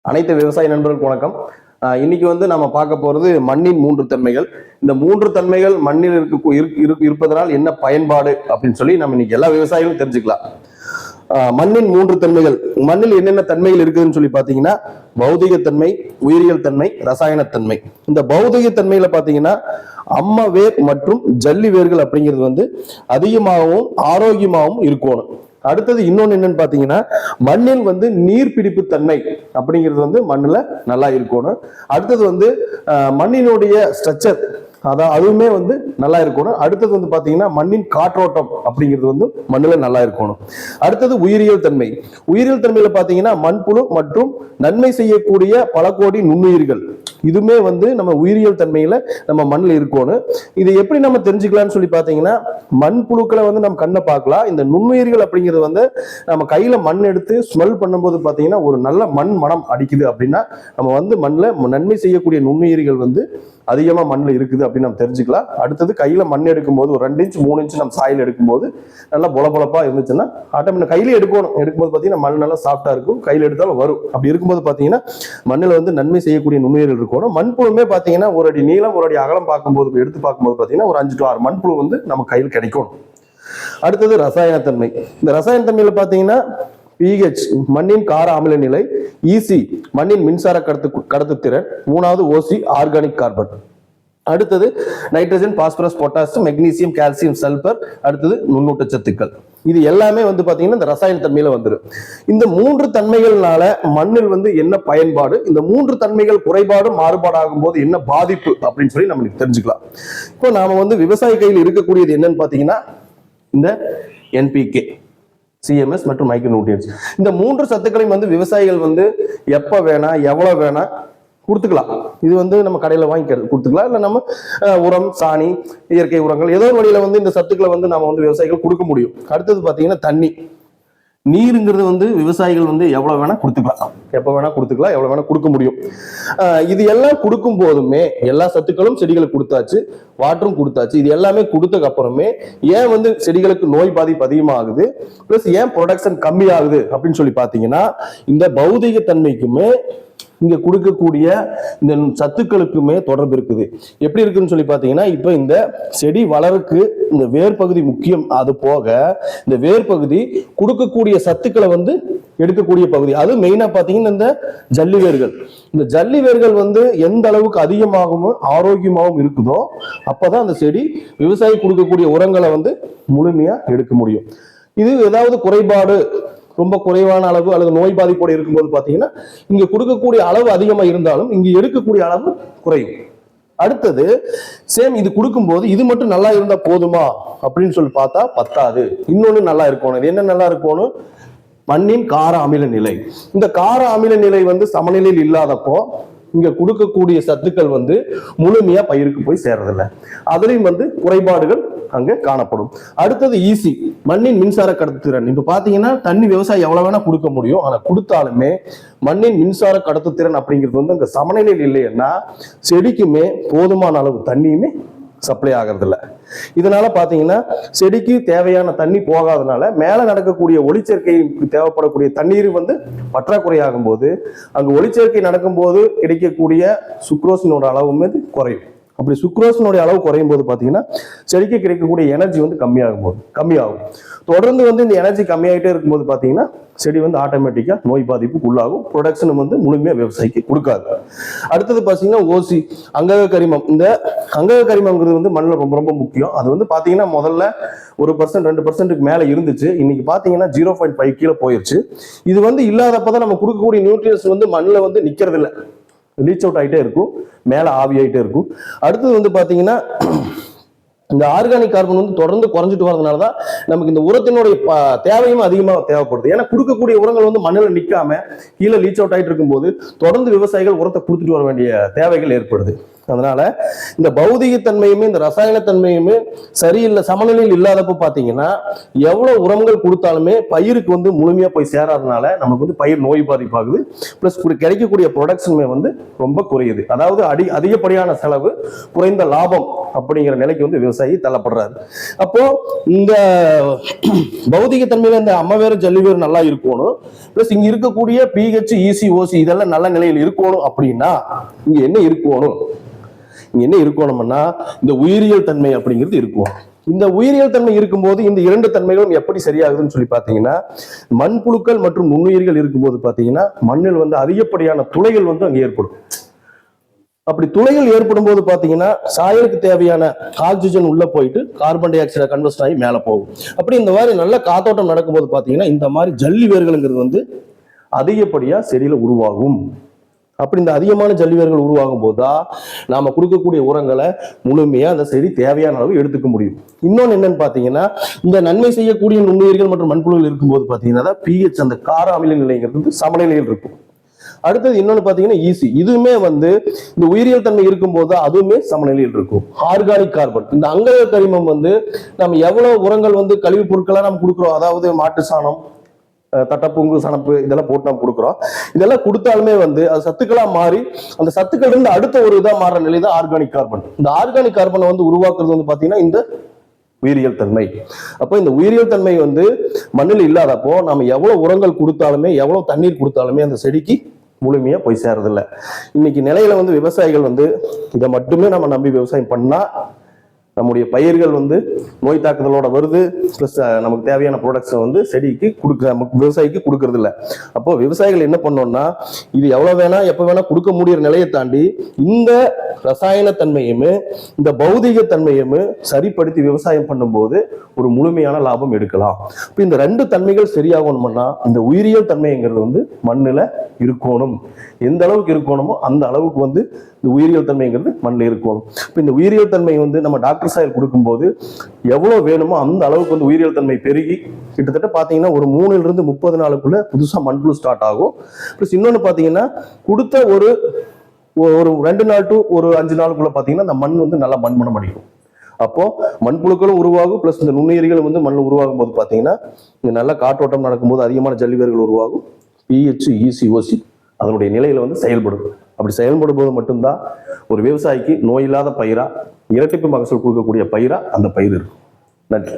அனைத்து விவசாய நண்பர்களுக்கு வணக்கம். ஆஹ் இன்னைக்கு வந்து நம்ம பார்க்க போறது மண்ணின் மூன்று தன்மைகள் இந்த மூன்று தன்மைகள் மண்ணில் இருக்க இரு- இரு- இருப்பதனால் என்ன பயன்பாடு அப்படின்னு சொல்லி நம்ம இன்னைக்கு எல்லா விவசாயிகளும் தெரிஞ்சுக்கலாம். ஆஹ் மண்ணின் மூன்று தன்மைகள் மண்ணில் என்னென்ன தன்மைகள் இருக்குதுன்னு சொல்லி பார்த்தீங்கன்னா பௌதிக தன்மை உயிரியல் தன்மை ரசாயனத்தன்மை. இந்த பௌதிக தன்மையில பார்த்தீங்கன்னா அம்ம வேர் மற்றும் ஜல்லி வேர்கள் அப்படிங்கிறது வந்து அதிகமாகவும் ஆரோக்கியமாகவும் இருக்கணும். அடுத்தது இன்னொன்று என்னன்னு பார்த்தீங்கன்னா மண்ணில் வந்து நீர் பிடிப்பு தன்மை அப்படிங்கிறது வந்து மண்ணில் நல்லா இருக்கணும். அடுத்தது வந்து மண்ணினுடைய ஸ்ட்ரக்சர் அதான் அதுவுமே வந்து நல்லா இருக்கணும். அடுத்தது வந்து பார்த்தீங்கன்னா மண்ணின் காற்றோட்டம் அப்படிங்கிறது வந்து மண்ணில் நல்லா இருக்கணும். அடுத்தது உயிரியல் தன்மை. உயிரியல் தன்மையில் பார்த்தீங்கன்னா மண்புழு மற்றும் நன்மை செய்யக்கூடிய பல கோடி நுண்ணுயிர்கள். இதுவுமே வந்து நம்ம உயிரியல் தன்மையில் நம்ம மண்ணில் இருக்கணும். இது எப்படி நம்ம தெரிஞ்சுக்கலாம்னு சொல்லி பார்த்தீங்கன்னா மண்புழுக்களை வந்து நம்ம கண்ணை பார்க்கலாம். இந்த நுண்ணுயிர்கள் அப்படிங்கிறது வந்து நம்ம கையில் மண் எடுத்து ஸ்மெல் பண்ணும்போது பார்த்தீங்கன்னா ஒரு நல்ல மண் மனம் அடிக்குது அப்படின்னா நம்ம வந்து மண்ணில் நன்மை செய்யக்கூடிய நுண்ணுயிர்கள் வந்து அதிகமாக மண்ணில் இருக்குது அப்படின்னு நம்ம தெரிஞ்சுக்கலாம். அடுத்தது கையில மண் எடுக்கும்போது ஒரு ரெண்டு இன்ச் மூணு இன்ச் நம்ம சாயில் எடுக்கும்போது நல்லா பொலபொலப்பா இருந்துச்சுன்னா ஆட்டோமேட்டிக் கையில எடுக்கணும். எடுக்கும்போது பார்த்தீங்கன்னா மண் நல்லா சாஃப்டா இருக்கும். கையில் எடுத்தாலும் வரும். அப்படி இருக்கும்போது பார்த்தீங்கன்னா மண்ணில் வந்து நன்மை செய்யக்கூடிய நுண்ணுயிர்கள் இருக்கணும். மண்புழுமே பார்த்தீங்கன்னா ஒரு அடி நீளம் ஒரு அடி அகலம் பார்க்கும்போது எடுத்து பார்க்கும்போது பார்த்தீங்கன்னா ஒரு அஞ்சு டு ஆறு மண்புழு வந்து நம்ம கையில் கிடைக்கணும் அடுத்தது ரசாயனத்தன்மை. இந்த ரசாயனத்தன்மையில் பார்த்தீங்கன்னா பிஹெச் மண்ணின் கார அமில நிலை ஈசி மண்ணின் மின்சார கடத்து கடத்துத்திறன் மூணாவது ஓசி ஆர்கானிக் கார்பன் அடுத்தது nitrogen phosphorus potassium magnesium calcium sulphur அடுத்தது நுண்ணூட்டச்சத்துக்கள் இது எல்லாமே வந்து பாத்தீங்கன்னா இந்த ரசாயன தன்மையில வந்துடும் இந்த மூன்று தன்மைகள்னால மண்ணில் வந்து என்ன பயன்பாடு இந்த மூன்று தன்மைகள் குறைபாடு மாறுபாடாகும் போது என்ன பாதிப்பு அப்படின்னு சொல்லி நம்ம தெரிஞ்சுக்கலாம். இப்போ நாம வந்து விவசாய கையில் இருக்கக்கூடியது என்னன்னு பாத்தீங்கன்னா இந்த என்பிகே சிஎம்எஸ் மற்றும் மைக்ரோ நியூட்ரியன்ஸ் இந்த மூன்று சத்துக்களையும் வந்து விவசாயிகள் வந்து எப்போ வேணா எவ்வளோ வேணா கொடுத்துக்கலாம். இது வந்து நம்ம கடையில் வாங்கி கொடுத்துக்கலாம். இல்லை நம்ம உரம் சாணி இயற்கை உரங்கள் ஏதோ ஒரு வழியில் வந்து இந்த சத்துக்களை வந்து நம்ம வந்து விவசாயிகள் கொடுக்க முடியும். அடுத்தது பார்த்தீங்கன்னா தண்ணி. நீருங்கிறது வந்து விவசாயிகள் வந்து எவ்வளவு வேணா கொடுத்துக்கலாம். எப்போ வேணா கொடுத்துக்கலாம் எவ்வளவு வேணா கொடுக்க முடியும். இது எல்லாம் கொடுக்கும் போதுமே எல்லா சத்துக்களும் செடிகளுக்கு கொடுத்தாச்சு வாட்டரும் கொடுத்தாச்சு. இது எல்லாமே கொடுத்ததுக்கு அப்புறமே ஏன் வந்து செடிகளுக்கு நோய் பாதிப்பு அதிகமாகுது பிளஸ் ஏன் ப்ரொடக்ஷன் கம்மியாகுது அப்படின்னு சொல்லி பாத்தீங்கன்னா இந்த பௌதிக தன்மைக்குமே இங்க கொடுக்கக்கூடிய இந்த சத்துக்களுக்குமே தொடர்பு இருக்குது. எப்படி இருக்குன்னு சொல்லி பார்த்தீங்கன்னா இப்போ இந்த செடி வளருக்கு இந்த வேர் பகுதி முக்கியம். அது போக இந்த வேர் பகுதி கொடுக்கக்கூடிய சத்துக்களை வந்து எடுக்கக்கூடிய பகுதி. அது மெயினா பார்த்தீங்கன்னா இந்த ஜல்லி வேர்கள். இந்த ஜல்லி வேர்கள் வந்து எந்த அளவுக்கு அதிகமாகவும் ஆரோக்கியமாகவும் இருக்குதோ அப்பதான் அந்த செடி விவசாயி கொடுக்கக்கூடிய உரங்களை வந்து முழுமையா எடுக்க முடியும். இது ஏதாவது குறைபாடு ரொம்ப குறைவான அளவு அல்லது நோய் பாதிப்போடு இருக்கும்போது பார்த்தீங்கன்னா இங்கே கொடுக்கக்கூடிய அளவு அதிகமாக இருந்தாலும் இங்கே எடுக்கக்கூடிய அளவு குறையும். அடுத்தது சேம் இது கொடுக்கும்போது இது மட்டும் நல்லா இருந்தால் போதுமா? அப்படின்னு சொல்லி பார்த்தா பத்தாது. இன்னொன்று நல்லா இருக்கணும். இது என்ன நல்லா இருக்கணும்? மண்ணின் கார அமில நிலை. இந்த கார அமில நிலை வந்து சமநிலையில் இல்லாதப்போ இங்க கொடுக்கக்கூடிய சத்துக்கள் வந்து முழுமையா பயிருக்கு போய் சேர்றதில்ல. அதுலயும் வந்து குறைபாடுகள் அங்க காணப்படும். அடுத்தது ஈஸி மண்ணின் மின்சார கடத்துத்திறன். இப்ப பாத்தீங்கன்னா தண்ணி விவசாயம் எவ்வளவு வேணா கொடுக்க முடியும் ஆனா கொடுத்தாலுமே மண்ணின் மின்சார கடத்துத்திறன் அப்படிங்கிறது வந்து அங்க சமநிலையில் இல்லைன்னா செடிக்குமே போதுமான அளவு தண்ணியுமே சப்ளை ஆகிறது இதனால பாத்தீங்கன்னா செடிக்கு தேவையான தண்ணி போகாதனால மேல நடக்கக்கூடிய ஒளிச்சேர்க்கைக்கு தேவைப்படக்கூடிய தண்ணீர் வந்து பற்றாக்குறையாகும் போது அங்கு ஒளிச்சேர்க்கை நடக்கும்போது கிடைக்கக்கூடிய சுக்ரோஸினோட அளவுமே குறையும். அப்படி சுக்ரோசனுடைய அளவு குறையும் போது பார்த்தீங்கன்னா செடிக்கு கிடைக்கக்கூடிய எனர்ஜி வந்து கம்மியாகும் போது கம்மியாகும். தொடர்ந்து வந்து இந்த எனர்ஜி கம்மியாகிட்டே இருக்கும்போது பார்த்தீங்கன்னா செடி வந்து ஆட்டோமேட்டிக்காக நோய் பாதிப்புக்கு உள்ளாகும் ப்ரொடக்ஷன் வந்து முழுமையாக விவசாயிக்கு கொடுக்காது. அடுத்தது பார்த்தீங்கன்னா ஓசி அங்கக கரிமம். இந்த அங்கக கரிமம்ங்கிறது வந்து மண்ணில் ரொம்ப ரொம்ப முக்கியம். அது வந்து பார்த்தீங்கன்னா முதல்ல ஒரு பர்சன்ட் ரெண்டு பர்சன்ட்டுக்கு மேலே இருந்துச்சு. இன்னைக்கு பார்த்தீங்கன்னா ஜீரோ பாயிண்ட் ஃபைவ் கீழே போயிருச்சு. இது வந்து இல்லாதப்பதான் நம்ம கொடுக்கக்கூடிய நியூட்ரியன்ஸ் வந்து மண்ணில் வந்து நிற்கிறதில்ல லீச் அவுட் ஆகிட்டே இருக்கும். மேலே ஆவி ஆகிட்டே இருக்கும். அடுத்தது வந்து பார்த்தீங்கன்னா இந்த ஆர்கானிக் கார்பன் வந்து தொடர்ந்து குறைஞ்சிட்டு வரதுனால தான் நமக்கு இந்த உரத்தினுடைய தேவையும் அதிகமாக தேவைப்படுது. ஏன்னா கொடுக்கக்கூடிய உரங்கள் வந்து மண்ணில் நிற்காம கீழே லீச் அவுட் ஆயிட்டு இருக்கும்போது தொடர்ந்து விவசாயிகள் உரத்தை கொடுத்துட்டு வர வேண்டிய தேவைகள் ஏற்படுது. அதனால இந்த பௌதிகத்தன்மையுமே இந்த ரசாயன தன்மையுமே சரியில்லை சமநிலையில் இல்லாதப்போ பார்த்தீங்கன்னா எவ்வளோ உரங்கள் கொடுத்தாலுமே பயிருக்கு வந்து முழுமையாக போய் சேராதனால நமக்கு வந்து பயிர் நோய் பாதிப்பாகுது. ப்ளஸ் கிடைக்கக்கூடிய ப்ரொடக்ஷனுமே வந்து ரொம்ப குறையுது. அதாவது அடி அதிகப்படியான செலவு குறைந்த லாபம் அப்படிங்கிற நிலைக்கு வந்து விவசாயி தள்ளப்படுறாரு. அப்போ இந்த பௌதிகத்தன்மையில இந்த அம்மவேறு ஜல்லிவேறு நல்லா இருக்கணும். ப்ளஸ் இங்க இருக்கக்கூடிய பிஹெச் இசி ஓசி இதெல்லாம் நல்ல நிலையில் இருக்கணும் அப்படின்னா இங்க என்ன இருக்கணும்? இங்க என்ன இருக்கணும்னா இந்த உயிரியல் தன்மை அப்படிங்கிறது இருக்கும். இந்த உயிரியல் தன்மை இருக்கும்போது இந்த இரண்டு தன்மைகளும் எப்படி சரியாகுதுன்னு சொல்லி பார்த்தீங்கன்னா மண்புழுக்கள் மற்றும் நுண்ணுயிர்கள் இருக்கும்போது பார்த்தீங்கன்னா மண்ணில் வந்து அதிகப்படியான துளைகள் வந்து அங்கே ஏற்படும். அப்படி துளைகள் ஏற்படும் போது பார்த்தீங்கன்னா சாயலுக்கு தேவையான ஆக்சிஜன் உள்ளே போயிட்டு கார்பன் டை ஆக்சைடை கன்வெஸ்ட் ஆகி மேலே போகும். அப்படி இந்த மாதிரி நல்ல காத்தோட்டம் நடக்கும்போது பார்த்தீங்கன்னா இந்த மாதிரி ஜல்லி வேர்களுங்கிறது வந்து அதிகப்படியாக செடியில் உருவாகும். அப்படி இந்த அதிகமான ஜல்லி வேர்கள் உருவாகும் போதுதான் நாம கொடுக்கக்கூடிய உரங்களை முழுமையா அந்த செடி தேவையான அளவு எடுத்துக்க முடியும். இன்னொன்று என்னன்னு பாத்தீங்கன்னா இந்த நன்மை செய்யக்கூடிய நுண்ணுயிர்கள் மற்றும் மண்புழுகள் இருக்கும்போது பாத்தீங்கன்னா பிஹெச் அந்த கார அமில நிலைங்கிறது வந்து சமநிலையில் இருக்கும். அடுத்தது இன்னொன்று பார்த்தீங்கன்னா ஈஸி இதுவுமே வந்து இந்த உயிரியல் தன்மை இருக்கும்போது அதுவுமே சமநிலையில் இருக்கும். ஆர்கானிக் கார்பன் இந்த அங்கக கரிமம் வந்து நம்ம எவ்வளவு உரங்கள் வந்து கழிவுப் பொருட்களாக நம்ம கொடுக்குறோம் அதாவது மாட்டு சாணம் தட்டப்புங்கு சணப்பு இதெல்லாம் போட்டு நம்ம கொடுக்குறோம். இதெல்லாம் கொடுத்தாலுமே வந்து அது சத்துக்களாக மாறி அந்த சத்துக்கள் இருந்து அடுத்த ஒரு இதாக மாற நிலை தான் ஆர்கானிக் கார்பன். இந்த ஆர்கானிக் கார்பனை வந்து உருவாக்குறது வந்து பார்த்தீங்கன்னா இந்த உயிரியல் தன்மை. அப்போ இந்த உயிரியல் தன்மை வந்து மண்ணில் இல்லாதப்போ நம்ம எவ்வளோ உரங்கள் கொடுத்தாலுமே எவ்வளோ தண்ணீர் கொடுத்தாலுமே அந்த செடிக்கு முழுமையாக போய் சேரதில்லை. இன்னைக்கு நிலையில வந்து விவசாயிகள் வந்து இதை மட்டுமே நம்ம நம்பி விவசாயம் பண்ணால் நம்முடைய பயிர்கள் வந்து நோய் தாக்குதலோட வருது. ப்ளஸ் நமக்கு தேவையான ப்ராடக்ட்ஸை வந்து செடிக்கு கொடுக்க நமக்கு விவசாயிக்கு கொடுக்கறது இல்லை. அப்போ விவசாயிகள் என்ன பண்ணோம்னா இது எவ்வளோ வேணா எப்போ வேணா கொடுக்க முடியிற நிலையை தாண்டி இந்த ரசாயன தன்மையுமே இந்த பௌதிக தன்மையுமே சரிப்படுத்தி விவசாயம் பண்ணும்போது ஒரு முழுமையான லாபம் எடுக்கலாம். இப்போ இந்த ரெண்டு தன்மைகள் சரியாகணும்னா இந்த உயிரியல் தன்மைங்கிறது வந்து மண்ணில் இருக்கணும். எந்த அளவுக்கு இருக்கணுமோ அந்த அளவுக்கு வந்து இந்த உயிரியல் தன்மைங்கிறது மண்ணில் இருக்கணும். இப்போ இந்த உயிரியல் தன்மை வந்து நம்ம டாக்டர் சாயல் கொடுக்கும்போது எவ்வளோ வேணுமோ அந்த அளவுக்கு வந்து உயிரியல் தன்மை பெருகி கிட்டத்தட்ட பார்த்தீங்கன்னா ஒரு மூணுலேருந்து முப்பது நாளுக்குள்ளே புதுசாக மண்புழு ஸ்டார்ட் ஆகும். ப்ளஸ் இன்னொன்று பார்த்தீங்கன்னா கொடுத்த ஒரு ஒரு ரெண்டு நாள் டு ஒரு அஞ்சு நாளுக்குள்ள பார்த்தீங்கன்னா அந்த மண் வந்து நல்லா மண்மணம் அடிக்கும். அப்போ மண்புழுக்களும் உருவாகும் ப்ளஸ் இந்த நுண்ணுயிரிகள் வந்து மண்ணில் உருவாகும் போது பார்த்தீங்கன்னா இங்கே நல்ல காற்றோட்டம் நடக்கும்போது அதிகமான ஜல்லிவேர்கள் உருவாகும். பிஹெச் இசிஓசி அதனுடைய நிலையில வந்து செயல்படும் அப்படி செயல்படும் போது மட்டும்தான் ஒரு விவசாயிக்கு நோய் இல்லாத பயிரா இரட்டிப்பு மகசூல் கொடுக்கக்கூடிய பயிரா அந்த பயிர் இருக்கும். நன்றி.